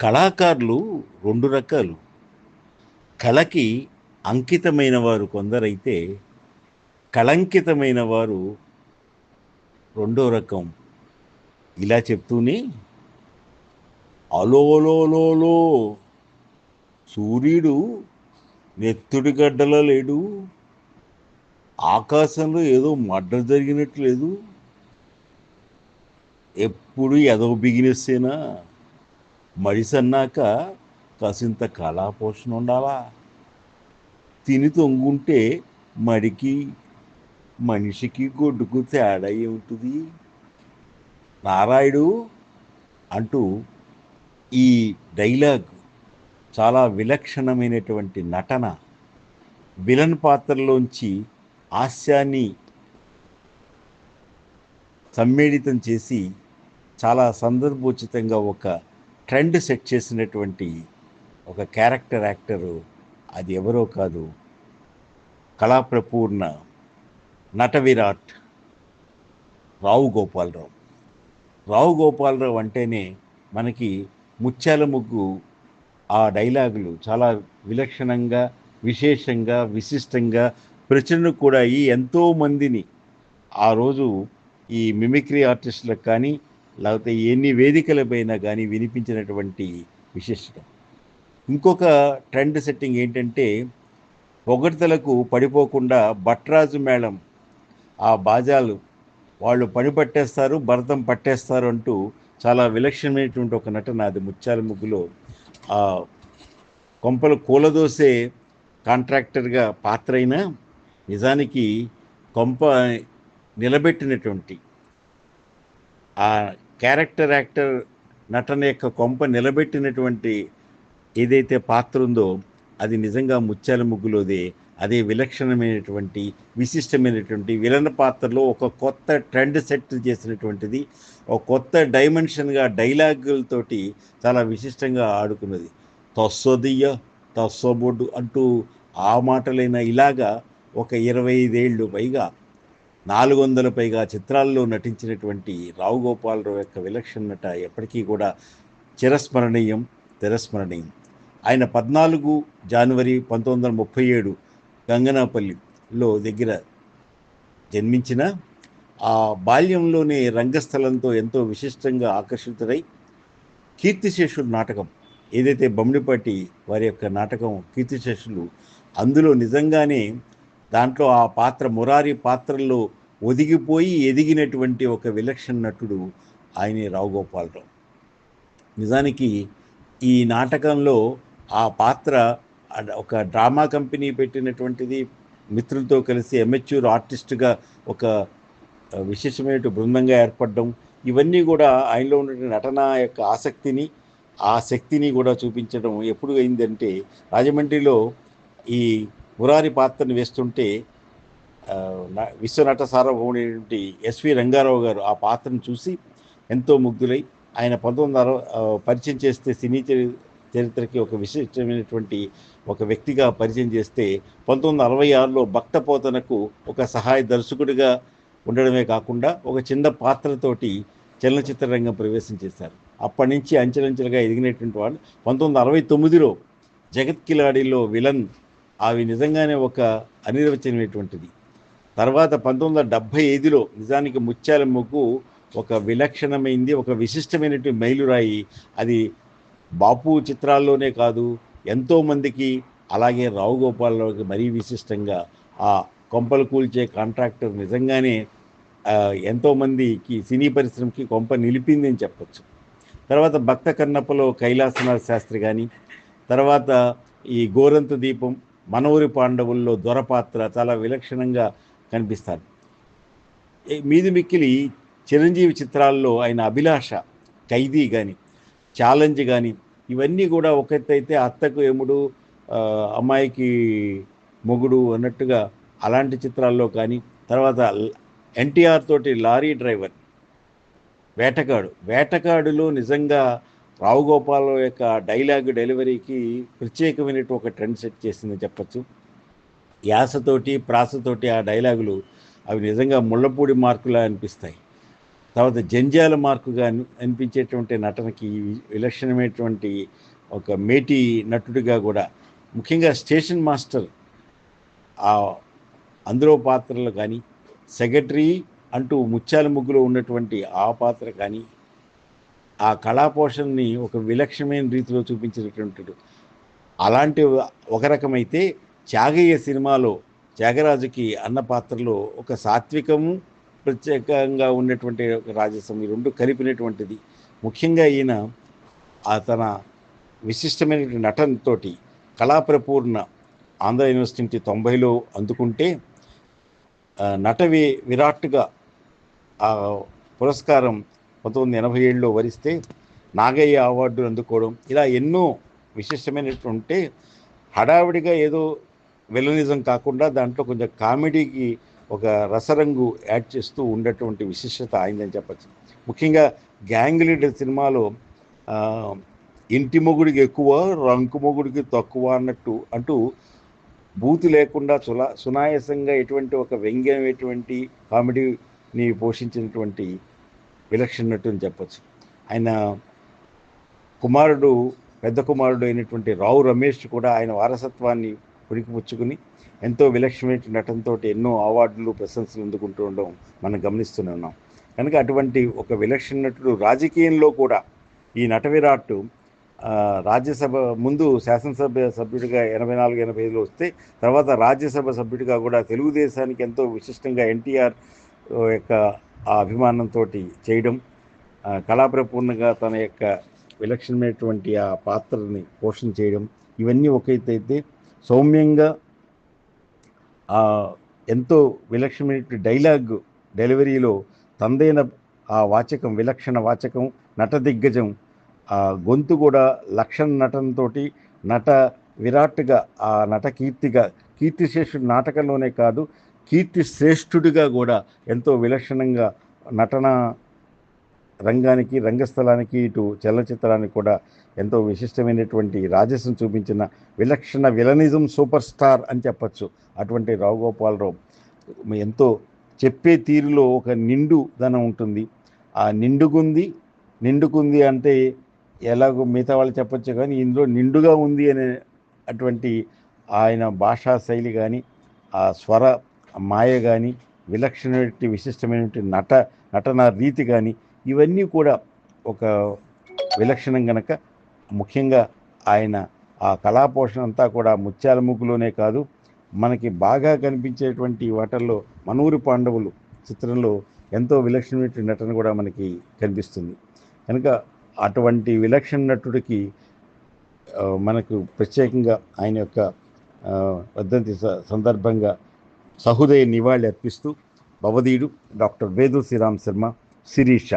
కళాకారులు రెండు రకాలు. కళకి అంకితమైన వారు కొందరైతే కళంకితమైన వారు రెండో రకం. ఇలా చెప్తూనే అలోలోలోలో సూర్యుడు నెత్తుడి గడ్డలో లేడు. ఆకాశంలో ఏదో మడ్డ జరిగినట్లేదు ఎప్పుడు ఎదవ బిగినెస్తేనా మడిసన్నాక కాసింత కళాపోషణ ఉండాలా తిని తొంగుంటే మడికి మనిషికి గొడ్డుకు తేడా ఏముంటుంది? నారాయుడు అంటూ ఈ డైలాగ్ చాలా విలక్షణమైనటువంటి నటన విలన్ పాత్రలోంచి హాస్యాన్ని సమ్మేళితం చేసి చాలా సందర్భోచితంగా ఒక ట్రెండ్ సెట్ చేసినటువంటి ఒక క్యారెక్టర్ యాక్టరు అది ఎవరో కాదు. కళాప్రపూర్ణ నట విరాట్ రావు గోపాలరావు. రావు గోపాలరావు అంటేనే మనకి ముత్యాల ముగ్గు ఆ డైలాగులు చాలా విలక్షణంగా విశేషంగా విశిష్టంగా ప్రచురణ కూడా ఈ ఎంతో మందిని ఆ రోజు ఈ మిమిక్రీ ఆర్టిస్టులకు కానీ లేకపోతే ఎన్ని వేదికలపైనా కానీ వినిపించినటువంటి విశిష్టత. ఇంకొక ట్రెండ్ సెట్టింగ్ ఏంటంటే పొగడ్తలకు పడిపోకుండా భట్రాజు మేళం ఆ బాజాలు వాళ్ళు పని పట్టేస్తారు భరతం పట్టేస్తారు అంటూ చాలా విలక్షణమైనటువంటి ఒక నటన అది ముత్యాల ముగ్గులో. ఆ కొంపలు కూలదోసే కాంట్రాక్టర్గా పాత్ర అయినా నిజానికి కొంప నిలబెట్టినటువంటి ఆ క్యారెక్టర్ యాక్టర్ నటన యొక్క కొంప నిలబెట్టినటువంటి ఏదైతే పాత్ర ఉందో అది నిజంగా ముత్యాల ముగ్గులోదే. అదే విలక్షణమైనటువంటి విశిష్టమైనటువంటి విలన పాత్రలో ఒక కొత్త ట్రెండ్ సెట్ చేసినటువంటిది ఒక కొత్త డైమెన్షన్గా డైలాగులతోటి చాలా విశిష్టంగా ఆడుకున్నది. తస్సోదియ్య తస్సోబొడ్డు అంటూ ఆ మాటలైన ఇలాగా ఒక ఇరవై ఐదేళ్ళు పైగా నాలుగు వందల పైగా చిత్రాల్లో నటించినటువంటి రావు గోపాలరావు యొక్క విలక్షణత ఎప్పటికీ కూడా చిరస్మరణీయం తిరస్మరణీయం. ఆయన పద్నాలుగు జనవరి పంతొమ్మిది వందల ముప్పై ఏడు గంగనాపల్లిలో దగ్గర జన్మించిన ఆ బాల్యంలోనే రంగస్థలంతో ఎంతో విశిష్టంగా ఆకర్షితుడై కీర్తిశేషుడు నాటకం ఏదైతే బమ్మిడిపాటి వారి యొక్క నాటకం కీర్తిశేషులు అందులో నిజంగానే దాంట్లో ఆ పాత్ర మురారి పాత్రల్లో ఒదిగిపోయి ఎదిగినటువంటి ఒక విలక్షణ నటుడు ఆయనే రావుగోపాలరావు నిజానికి ఈ నాటకంలో ఆ పాత్ర ఒక డ్రామా కంపెనీ పెట్టినటువంటిది మిత్రులతో కలిసి ఎమెచ్యూర్ ఆర్టిస్ట్గా ఒక విశేషమైన బృందంగా ఏర్పడడం ఇవన్నీ కూడా ఆయనలో ఉన్న నటన యొక్క ఆసక్తిని ఆ శక్తిని కూడా చూపించడం ఎప్పుడు అయిందంటే రాజమండ్రిలో ఈ మురారి పాత్రను వేస్తుంటే విశ్వనట సార్వభౌముడైనటువంటి ఎస్వి రంగారావు గారు ఆ పాత్రను చూసి ఎంతో ముగ్ధులై ఆయన పంతొమ్మిది వందల పరిచయం చేస్తే సినీ చరిత్రకి ఒక విశిష్టమైనటువంటి ఒక వ్యక్తిగా పరిచయం చేస్తే పంతొమ్మిది వందల అరవై ఆరులో భక్తపోతనకు ఒక సహాయ దర్శకుడిగా ఉండడమే కాకుండా ఒక చిన్న పాత్రతోటి చలనచిత్ర రంగం ప్రవేశం చేశారు. అప్పటి నుంచి అంచెలంచెలుగా ఎదిగినటువంటి వాడు. పంతొమ్మిది వందల అరవై తొమ్మిదిలో జగత్ కిలాడిలో విలన్ అవి నిజంగానే ఒక అనిర్వచనమైనటువంటిది తర్వాత పంతొమ్మిది వందల డెబ్భై ఐదులో నిజానికి ముత్యాల ముగ్గు ఒక విలక్షణమైంది ఒక విశిష్టమైనటువంటి మైలురాయి అది బాపు చిత్రాల్లోనే కాదు ఎంతోమందికి అలాగే రావు గోపాలరావుకి మరీ విశిష్టంగా ఆ కొంపలు కూల్చే కాంట్రాక్టర్ నిజంగానే ఎంతోమందికి సినీ పరిశ్రమకి కొంప నిలిపింది అని చెప్పచ్చు. తర్వాత భక్త కన్నప్పలో కైలాసనాథ శాస్త్రి కానీ తర్వాత ఈ గోరంత దీపం మనవరి పాండవుల్లో దొరపాత్ర చాలా విలక్షణంగా కనిపిస్తారు మీది మిక్కిలి చిరంజీవి చిత్రాల్లో ఆయన అభిలాష ఖైదీ కానీ ఛాలెంజ్ కానీ ఇవన్నీ కూడా ఒకటైతే అత్తకు ఎముడు అమ్మాయికి మొగుడు అన్నట్టుగా అలాంటి చిత్రాల్లో కానీ తర్వాత ఎన్టీఆర్ తోటి లారీ డ్రైవర్ వేటగాడు. వేటగాడులో నిజంగా రావు గోపాల్ యొక్క డైలాగ్ డెలివరీకి ప్రత్యేకమైనటువంటి ఒక ట్రెండ్ సెట్ చేసిందని చెప్పచ్చు. యాసతోటి ప్రాసతోటి ఆ డైలాగులు అవి నిజంగా ముళ్ళపూడి మార్కులా అనిపిస్తాయి. తర్వాత జంజాల మార్కుగా అనిపించేటువంటి నటనకి విలక్షణమైనటువంటి ఒక మేటి నటుడిగా కూడా ముఖ్యంగా స్టేషన్ మాస్టర్ ఆ అందులో పాత్రలు కానీ సెక్రటరీ అంటూ ముత్యాల ముగ్గులో ఉన్నటువంటి ఆ పాత్ర కానీ ఆ కళాపోషణని ఒక విలక్షణమైన రీతిలో చూపించినటువంటి అలాంటి ఒక రకమైతే త్యాగయ్య సినిమాలో త్యాగరాజుకి అన్న పాత్రలో ఒక సాత్వికము ప్రత్యేకంగా ఉన్నటువంటి ఒక రాజసం ఈ రెండు కలిపినటువంటిది. ముఖ్యంగా ఈయన ఆ తన విశిష్టమైనటువంటి నటనతోటి కళాప్రపూర్ణ ఆంధ్ర యూనివర్సిటీ తొంభైలో అందుకుంటే నటవి నట విరాట్గా ఆ పురస్కారం పంతొమ్మిది వందల ఎనభై ఏడులో వరిస్తే నాగయ్య అవార్డులు అందుకోవడం ఇలా ఎన్నో విశిష్టమైనటువంటి హడావిడిగా ఏదో వెలనిజం కాకుండా దాంట్లో కొంచెం కామెడీకి ఒక రసరంగు యాడ్ చేస్తూ ఉండేటువంటి విశిష్టత అయిందని చెప్పచ్చు. ముఖ్యంగా గ్యాంగ్ లీడర్ సినిమాలో ఇంటి మొగుడికి ఎక్కువ రంకు మొగుడికి తక్కువ అన్నట్టు అంటూ బూతు లేకుండా సులా సునాయాసంగా ఎటువంటి ఒక వ్యంగ్యం ఎటువంటి కామెడీని పోషించినటువంటి విలక్షణటు అని చెప్పచ్చు. ఆయన కుమారుడు పెద్ద కుమారుడు అయినటువంటి రావు రమేష్ కూడా ఆయన వారసత్వాన్ని పురికిపుచ్చుకుని ఎంతో విలక్షణమైన నటనతో ఎన్నో అవార్డులు ప్రశంసలు అందుకుంటూ ఉండడం మనం గమనిస్తూనే ఉన్నాం. కనుక అటువంటి ఒక విలక్షణ నటుడు రాజకీయంలో కూడా ఈ నట విరాట్ రాజ్యసభ ముందు శాసనసభ సభ్యుడిగా ఎనభై నాలుగు ఎనభై ఐదులో వస్తే తర్వాత రాజ్యసభ సభ్యుడిగా కూడా తెలుగుదేశానికి ఎంతో విశిష్టంగా ఎన్టీఆర్ యొక్క ఆ అభిమానంతో చేయడం కళాప్రపూర్ణంగా తన యొక్క విలక్షణమైనటువంటి ఆ పాత్రని పోషణ చేయడం ఇవన్నీ ఒక అయితే సౌమ్యంగా ఎంతో విలక్షణమైన డైలాగ్ డెలివరీలో తందైన ఆ వాచకం విలక్షణ వాచకం నట దిగ్గజం ఆ గొంతు కూడా లక్షణ నటనతో నట విరాట్గా ఆ నట కీర్తిగా కీర్తిశేషుడు నాటకంలోనే కాదు కీర్తి శ్రేష్ఠుడిగా కూడా ఎంతో విలక్షణంగా నటన రంగానికి రంగస్థలానికి ఇటు చలనచిత్రానికి కూడా ఎంతో విశిష్టమైనటువంటి రాజసం చూపించిన విలక్షణ విలనిజం సూపర్ స్టార్ అని చెప్పచ్చు అటువంటి రావు గోపాలరావు. ఎంతో చెప్పే తీరులో ఒక నిండు ధనం ఉంటుంది. ఆ నిండుకుంది నిండుకుంది అంటే ఎలాగో మిగతా వాళ్ళు చెప్పచ్చు కానీ ఇందులో నిండుగా ఉంది అనే అటువంటి ఆయన భాషా శైలి కానీ ఆ స్వర మాయ కానీ విలక్షణమైన విశిష్టమైనటువంటి నట నటన రీతి కానీ ఇవన్నీ కూడా ఒక విలక్షణం గనక ముఖ్యంగా ఆయన ఆ కళాపోషణ అంతా కూడా ముత్యాల ముగ్గులోనే కాదు మనకి బాగా కనిపించేటువంటి వాటల్లో మనూరి పాండవులు చిత్రంలో ఎంతో విలక్షణమైన నటన కూడా మనకి కనిపిస్తుంది. కనుక అటువంటి విలక్షణ నటుడికి మనకు ప్రత్యేకంగా ఆయన యొక్క పద్ధతి స- సందర్భంగా సహృదయ నివాళి అర్పిస్తూ భవదీయుడు డాక్టర్ వేదు శ్రీరామ్ శర్మ శిరీష.